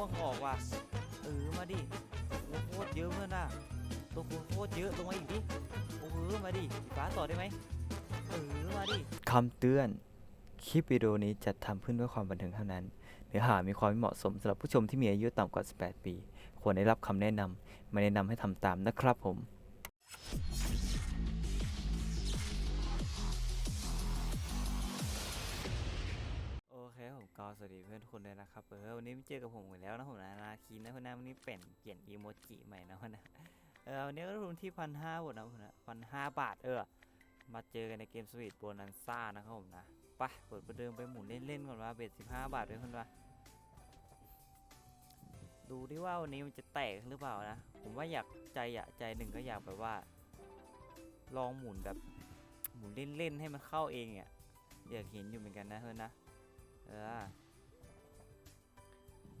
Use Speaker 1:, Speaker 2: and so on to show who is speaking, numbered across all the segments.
Speaker 1: ม่วงออกว่ะ เออมาดิโอ้โคตรเยอะเพื่อนอะตัวคูณโคตรเยอะลงมาอีกดิ โอ้โหมาดิฟ้าต่อได้ไหมเออมาดิคำเตือน คลิปวิดีโอนี้จัดทำขึ้นเพื่อความบันเทิงเท่านั้น เนื้อหามีความไม่เหมาะสมสำหรับผู้ชมที่มีอายุต่ำกว่า 18 ปี ควรได้รับคำแนะนำไม่แนะนำให้ทำตามนะครับผม ดีเพื่อนทุกคนเลยนะครับเออวันนี้มเจอกับผมอีกแล้วนะผมนะนาคีนะเพื่อนนะวันนี้เปลี่ยนเปลี่ยนอีโมจิใหม่นะเพื่อนนะเออวันนี้ก็ทุนที่พันห้าบาทนะเพื่อนนะพันห้าบาทเออมาเจอกันในเกมสวีทโบนันซ่านะครับผมนะไปเปิดประเดิมไปหมุนเล่นๆก่อนว่าเบ็ดสิบห้าบาทด้วยเพื่อนวะดูดิว่าวันนี้มันจะแตกหรือเปล่านะ ผมว่าอยากใจอยากใจหนึ่งก็อยากแบบว่า ลองหมุนแบบหมุนเล่นๆให้มันเข้าเองอะอยากเห็นอยู่เหมือนกันนะเพื่อนนะ เออ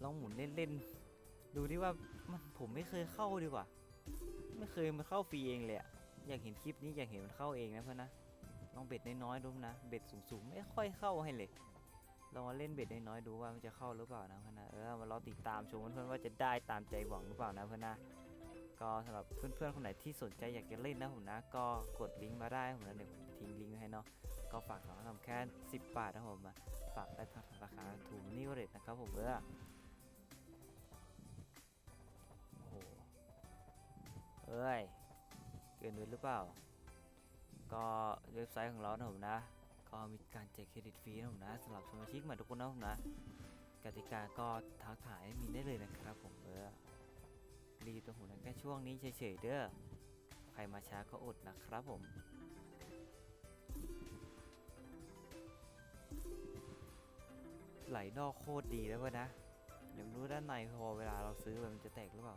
Speaker 1: ลองหมุนเล่นๆ ดูดิว่ามันผมไม่เคยเข้าดีกว่า ไม่เคยมันเข้าฟรีเองเลยอะอยากเห็นคลิปนี้อยากเห็นมันเข้าเองนะเพื่อนนะ ลองเบ็ดน้อยๆดูนะ เบ็ดสูงๆ ไม่ค่อยเข้าให้เลย ลองมาเล่นเบ็ดน้อยๆดูว่ามันจะเข้าหรือเปล่านะเพื่อนนะ เออมารอติดตามชมเพื่อนๆว่าจะได้ตามใจหวังหรือเปล่านะเพื่อนนะ ก็สำหรับเพื่อนๆคนไหนที่สนใจอยากจะเล่นนะผมนะ ก็กดลิงก์มาได้ผมนะเดี๋ยวผมทิ้งลิงก์ไว้ให้เนาะ ก็ฝากสองคำแค่10 บาทนะผมฝากได้ทางราคาถูกนี่วเรตนะครับผมเออโอ้ เอ้ย เกินไปหรือเปล่า ก็เว็บไซต์ของเรานะผมนะ ก็มีการแจกเครดิตฟรีนะผมนะสำหรับสมาชิกใหม่ทุกคนนะผมนะ กติกาก็ทักถ่ายมีได้เลยนะครับผมเออรีบตัวหูนะแค่ช่วงนี้เฉยๆเด้อ ใครมาช้าก็อดนะครับผมไหลนอกโคตรดีแล้วเว้ยนะเดี๋ยวรู้ด้านในพอเวลาเราซื้อมันจะแตกหรือเปล่า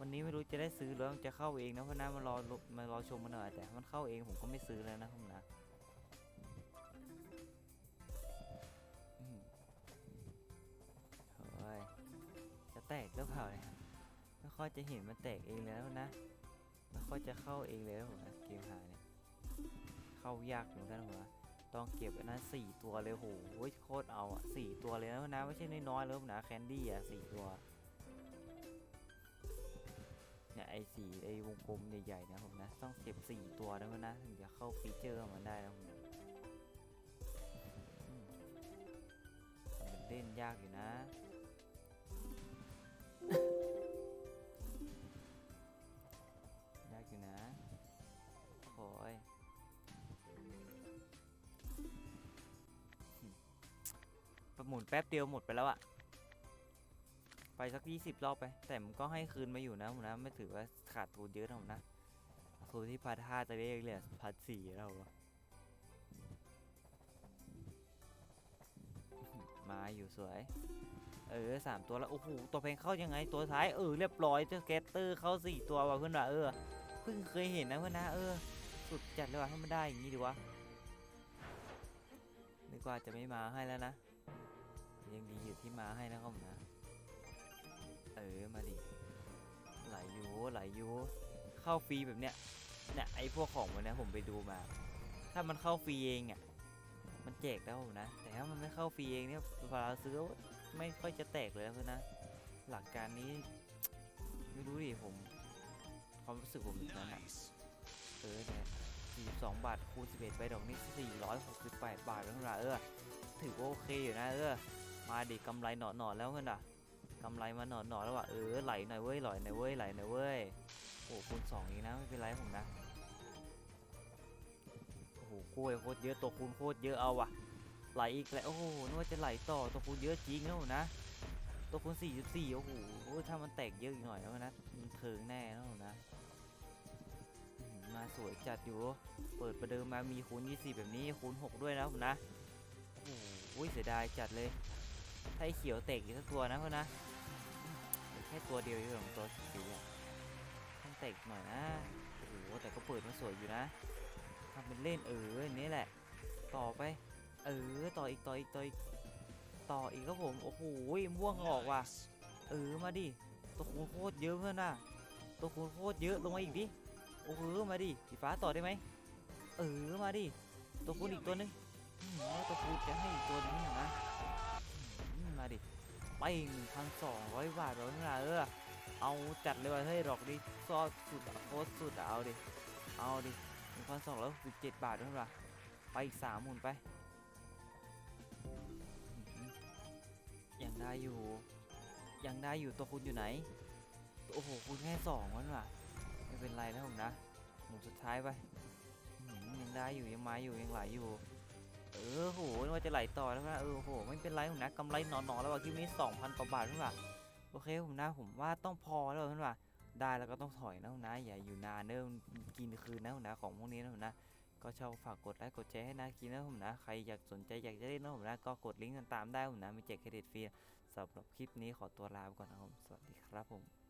Speaker 1: วันนี้ไม่รู้จะได้ซื้อหรือว่ามันจะเข้าเองนะเพราะนะมารอมารอชมมันหน่อยแต่มันเข้าเองผมก็ไม่ซื้อแล้วนะผมนะอืมเฮ้ยจะแตกหรือเปล่าเนี่ยไม่ค่อยจะเห็นมันแตกเองแล้วนะไม่ค่อยจะเข้าเองเลยนะผมนะเกมหาเนี่ยเข้ายากเหมือนกันผมนะต้องเก็บอันนั้นสี่ตัวเลยโหโคตรเอาอะสี่ตัวเลยนะนะไม่ใช่น้อยๆเลยนะแคนดี้อะสี่ตัว อ้สีไอ้วงกลมใหญ่ๆนะผมนะ ต้องเก็บสี่ตัวนะนะถึงจะเข้าฟีเจอร์มันได้นะผมนะมันเล่นยากอยู่นะยากอยู่นะโอ้ยประมุนแป๊บเดียวหมดไปแล้วอะ ไปสักยี่สิบรอบไป แต่มันก็ให้คืนมาอยู่นะผมนะ ไม่ถือว่าขาดทุนเยอะนะผมนะทุนที่พันห้าจะได้เหรียญพันสี่แล้วมาอยู่สวย เออสามตัวแล้ว โอ้โห ตัวเพลงเข้ายังไงตัวท้ายเออเรียบร้อยเจ้าเกตเตอร์เข้าสี่ตัวว่ะเพื่อนว่ะเออเพิ่งเคยเห็นนะเพื่อนนะเออ สุดจัดเลยว่ะให้มันได้อย่างนี้ดีวะนึกว่าจะไม่มาให้แล้วนะ ยังดีอยู่ที่มาให้นะครับผมนะ เออมาดิไหลยูไหลยูเข้าฟรีแบบเนี้ยเนี่ยไอพวกของมันนี้ยผมไปดูมา ถ้ามันเข้าฟรีเองอะมันแจกแล้วผมนะ แต่ถ้ามันไม่เข้าฟรีเองเนี่ยเวลาซื้อไม่ค่อยจะแตกเลยนะเพื่อนนะหลักการนี้ไม่รู้ดิผมความรู้สึกผมแบบนั้นอะเออเนี่ย42 บาทคูณ 11 ไปดอกนี้468 บาทแล้วเท่าไหร่เออ ถือว่าโอเคอยู่นะเออ มาดิกำไรหนอหนอๆแล้วเพื่อนอะ กำไรมาหนอหนอๆแล้วว่ะเออไหลหน่อยเว้ยไหลหน่อยเว้ยไหลหน่อยเว้ยโอ้คูณสองอีกนะไม่เป็นไรผมนะโอ้โหกล้วยโคตรเยอะตัวคูณโคตรเยอะเอาว่ะไหลอีกแล้วโอ้โหนึกว่าจะไหลต่อตัวคูณเยอะจริงนะผมนะ ตัวคูณ4.4โอ้โหถ้ามันแตกเยอะอีกหน่อยแล้วนะมันเทิงแน่นะผมนะมาสวยจัดอยู่ เปิดประเดิมมามีคูณ 20 แบบนี้คูณ 6 ด้วยนะผมนะ โอ้โหเสียดายจัดเลย ถ้าไอ้เขียวเตกอีกสักตัวนะเพื่อนนะแค่ตัวเดียวอยู่ของตัวสีอะต้องเตกหน่อยนะโอ้โหแต่ก็เปิดมาสวยอยู่นะทำเป็นเล่นเอออย่างนี้แหละ ต่อไป เออต่ออีกต่ออีกต่ออีกต่ออีกครับผมโอ้โหม่วงออกว่ะเออมาดิตัวคูณโคตรเยอะเพื่อนน่ะตัวคูณโคตรเยอะลงมาอีกดิโอ้โหมาดิสีฟ้าต่อได้ไหมเออมาดิตัวคูณอีกตัวหนึงแล้วตัวคูณจะให้อีกตัวหนึงนะ อืมมาดิไปพันสองร้อยบาทแล้วนะเออเอาจัดเลยว่ะเฮ้ยดอกนี้ซอดสุดอะโคตรสุดอะเอาดิเอาดิหนึ่งพันสองร้อยสิบเจ็ดบาทแล้วนะไปอีกสามหมุนไปยังได้อยู่ยังได้อยู่ตัวคุณอยู่ไหน โอ้โหคุณแค่สองวันว่ะไม่เป็นไรนะผมนะหมุนสุดท้ายไปยังได้อยู่ยังมาอยู่ยังไหลอยู่ เออโหนึกว่าจะไหลต่อแล้วนะเออโหไม่เป็นไรผมนะกำไรหนอนๆแล้วว่ะคลิปนี้2,000กว่าบาทเพื่อนว่ะโอเคผมนะผมว่าต้องพอแล้วเพื่อนว่ะได้แล้วก็ต้องถอยนะนะอย่าอยู่นานเนิ่มกินคืนนะผมนะของพวกนี้นะผมนะก็ชอบฝากกดไลค์กดแชร์ให้นะกินนะผมนะใครอยากสนใจอยากจะเล่นนะผมนะก็กดลิงก์กันตามได้ผมนะมีแจกเครดิตฟรีสำหรับคลิปนี้ขอตัวลาไปก่อนนะครับผมสวัสดีครับผม